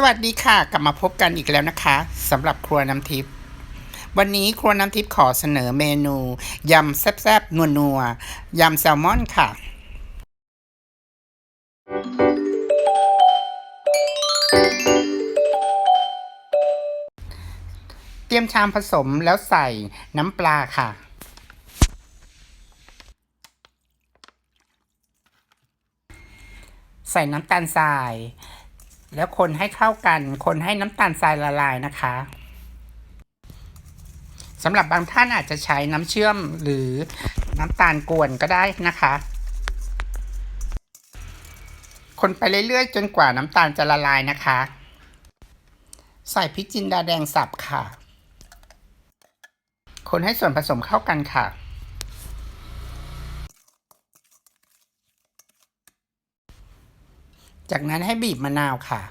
สวัสดีค่ะ กลับมาพบกันอีกแล้วนะคะสำหรับครัวน้ำทิพย์วันนี้ครัวน้ำทิพย์ขอเสนอเมนูยำแซ่บๆนัวๆยำแซลมอนค่ะ เตรียมชามผสมแล้วใส่น้ำปลาค่ะใส่น้ำตาลทราย แล้วคนให้เข้ากัน คนให้น้ำตาลทรายละลายนะคะสำหรับบางท่านอาจจะใช้น้ำเชื่อมหรือน้ำตาลกวนก็ได้นะคะ คนไปเรื่อยๆ จนกว่าน้ำตาลจะละลายนะคะ ใส่พริกจินดาแดงสับค่ะ คนให้ส่วนผสมเข้ากันค่ะ จากนั้นให้บีบมะนาวค่ะ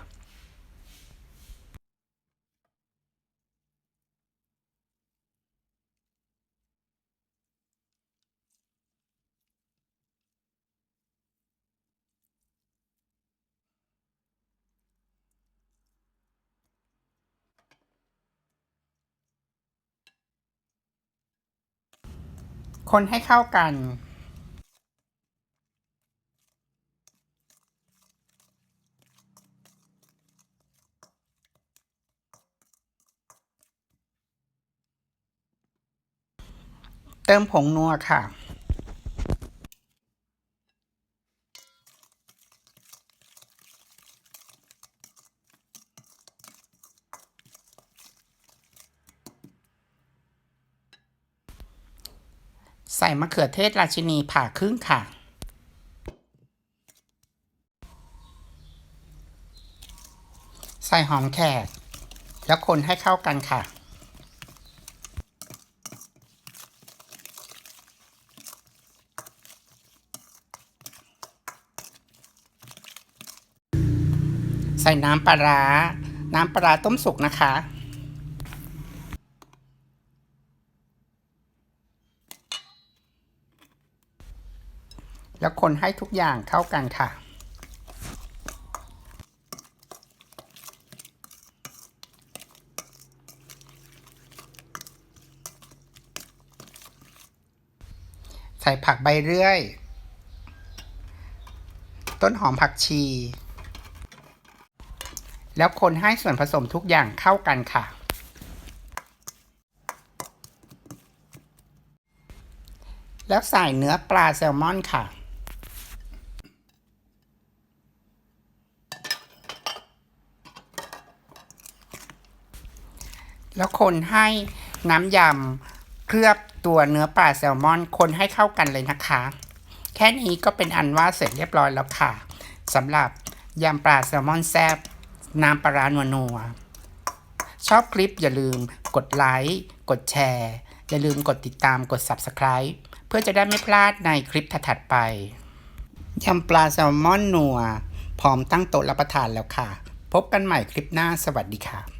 คนให้เข้ากัน เติมผงนัวค่ะ ใส่มะเขือเทศราชินีผ่าครึ่งค่ะใส่หอมแขก แล้วคนให้เข้ากันค่ะ ใส่น้ำปลาร้า น้ำปลาร้าต้มสุกนะคะ แล้วคนให้ทุกอย่างเข้ากันค่ะใส่ผักใบเรื่อย ต้นหอมผักชี แล้วคนให้ส่วนผสมทุกอย่างเข้ากันค่ะ แล้วใส่เนื้อปลาแซลมอนค่ะ แล้วคนให้น้ำยำเคลือบตัวเนื้อปลาแซลมอน คนให้เข้ากันเลยนะคะ แค่นี้ก็เป็นอันว่าเสร็จเรียบร้อยแล้วค่ะสำหรับยำปลาแซลมอนแซบ น้ำปลาร้านัวชอบคลิปอย่าลืมกดไลค์กดแชร์ อย่าลืมกดติดตามกด Subscribe เพื่อจะได้ไม่พลาดในคลิปถัดไปยำปลาแซลมอนนัว พร้อมตั้งโต๊ะรับประทานแล้วค่ะ พบกันใหม่คลิปหน้าสวัสดีค่ะ